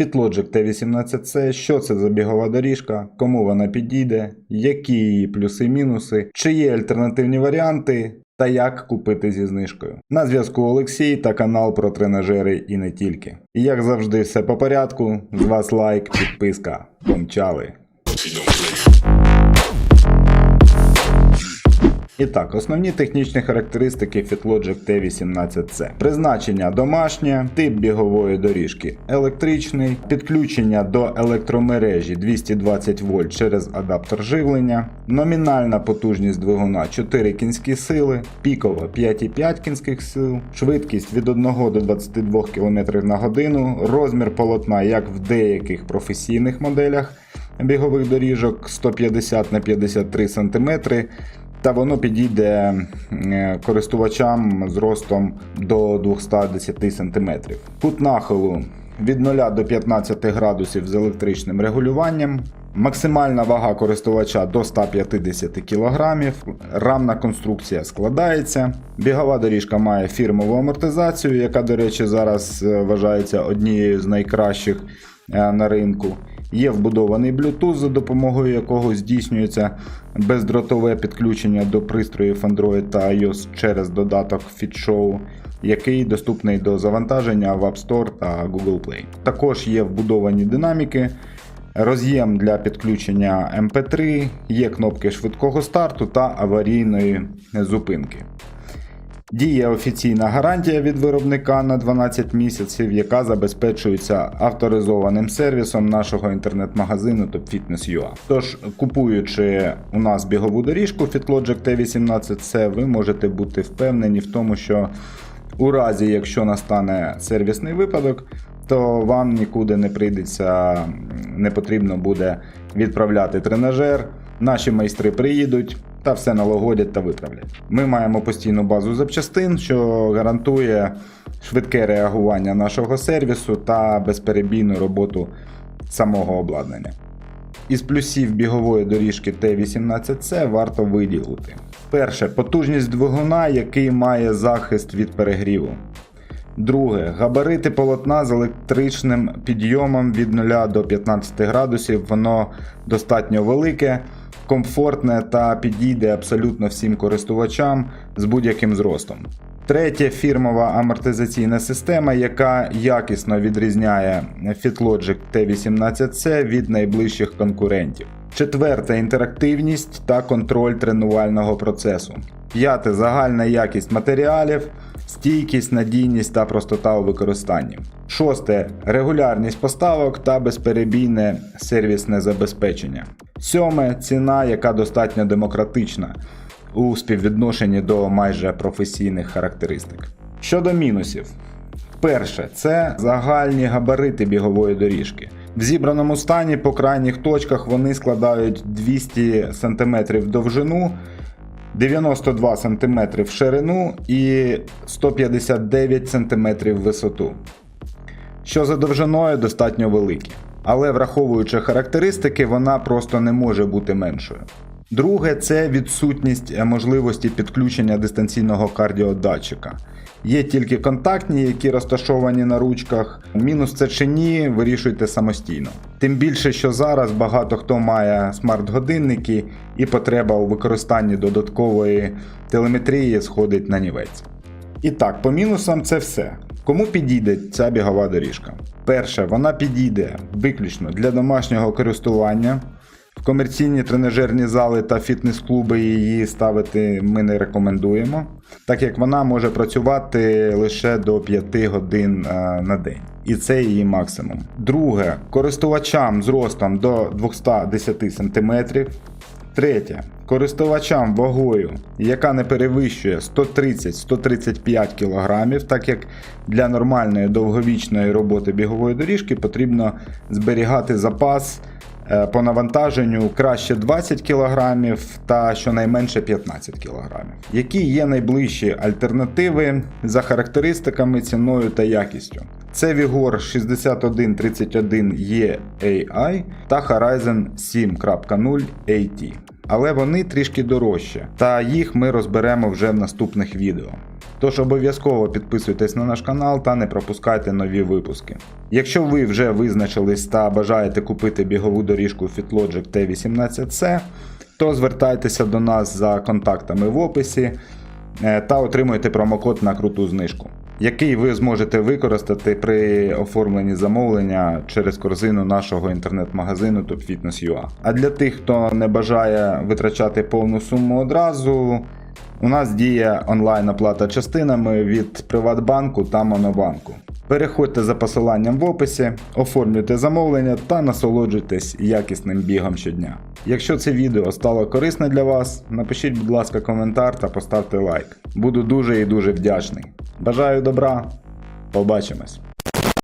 FitLogic T18C, що це за бігова доріжка, кому вона підійде, які її плюси і мінуси, чи є альтернативні варіанти та як купити зі знижкою. На зв'язку Олексій та канал про тренажери і не тільки. І як завжди, все по порядку. З вас лайк, підписка. Помчали. І так, основні технічні характеристики FitLogic T18C. Призначення домашнє, тип бігової доріжки електричний, підключення до електромережі 220 вольт через адаптер живлення, номінальна потужність двигуна 4 кінські сили, пікова 5,5 кінських сил, швидкість від 1 до 22 км на годину, розмір полотна як в деяких професійних моделях бігових доріжок 150 на 53 см, та воно підійде е, користувачам з ростом до 210 см. Кут нахилу від 0 до 15 градусів з електричним регулюванням. Максимальна вага користувача до 150 кг, рамна конструкція складається. Бігова доріжка має фірмову амортизацію, яка, до речі, зараз е, вважається однією з найкращих е, на ринку. Є вбудований Bluetooth, за допомогою якого здійснюється бездротове підключення до пристроїв Android та iOS через додаток FitShow, який доступний до завантаження в App Store та Google Play. Також є вбудовані динаміки, роз'єм для підключення MP3, є кнопки швидкого старту та аварійної зупинки. Діє офіційна гарантія від виробника на 12 місяців, яка забезпечується авторизованим сервісом нашого інтернет-магазину TopFitness.ua. Тож, купуючи у нас бігову доріжку FitLogic T18C, ви можете бути впевнені в тому, що у разі, якщо настане сервісний випадок, то вам нікуди не прийдеться, не потрібно буде відправляти тренажер. Наші майстри приїдуть та все налагодять та виправлять. Ми маємо постійну базу запчастин, що гарантує швидке реагування нашого сервісу та безперебійну роботу самого обладнання. Із плюсів бігової доріжки Т18С варто виділити. Перше потужність двигуна, який має захист від перегріву. Друге габарити полотна з електричним підйомом від 0 до 15 градусів. Воно достатньо велике, комфортне та підійде абсолютно всім користувачам з будь-яким зростом. Третє фірмова амортизаційна система, яка якісно відрізняє FitLogic T18C від найближчих конкурентів. Четверте інтерактивність та контроль тренувального процесу. П'яте загальна якість матеріалів, стійкість, надійність та простота у використанні. Шосте регулярність поставок та безперебійне сервісне забезпечення. Сьоме ціна, яка достатньо демократична у співвідношенні до майже професійних характеристик. Щодо мінусів. Перше, це загальні габарити бігової доріжки. В зібраному стані по крайніх точках вони складають 200 см довжину, 92 см ширину і 159 см висоту. Що за довжиною достатньо великі. Але враховуючи характеристики, вона просто не може бути меншою. Друге це відсутність е, можливості підключення дистанційного кардіодатчика. Є тільки контактні, які розташовані на ручках. Мінус це чи ні, вирішуйте самостійно. Тим більше, що зараз багато хто має смарт-годинники і потреба у використанні додаткової телеметрії сходить на нівець. І так, по мінусам це все. Кому підійде ця бігова доріжка? Перше, вона підійде виключно для домашнього користування. В комерційні тренажерні зали та фітнес-клуби її ставити ми не рекомендуємо, так як вона може працювати лише до 5 годин е, на день. І це її максимум. Друге, користувачам з ростом до 210 см. Третє. Користувачам вагою, яка не перевищує 130-135 кг, так як для нормальної довговічної роботи бігової доріжки потрібно зберігати запас по навантаженню краще 20 кг та щонайменше 15 кг. Які є найближчі альтернативи за характеристиками, ціною та якістю? Це Vigor 6131 EAI та Horizon 7.0 AT. Але вони трішки дорожче, та їх ми розберемо вже в наступних відео. Тож обов'язково підписуйтесь на наш канал та не пропускайте нові випуски. Якщо ви вже визначились та бажаєте купити бігову доріжку FitLogic T18C, то звертайтеся до нас за контактами в описі е, та отримуйте промокод на круту знижку, який ви зможете використати при оформленні замовлення через корзину нашого інтернет-магазину TopFitness.ua. А для тих, хто не бажає витрачати повну суму одразу, у нас діє онлайн оплата частинами від Приватбанку та Монобанку. Переходьте за посиланням в описі, оформлюйте замовлення та насолоджуйтесь якісним бігом щодня. Якщо це відео стало корисне для вас, напишіть, будь ласка, коментар та поставте лайк. Буду дуже і дуже вдячний. Бажаю добра, побачимось!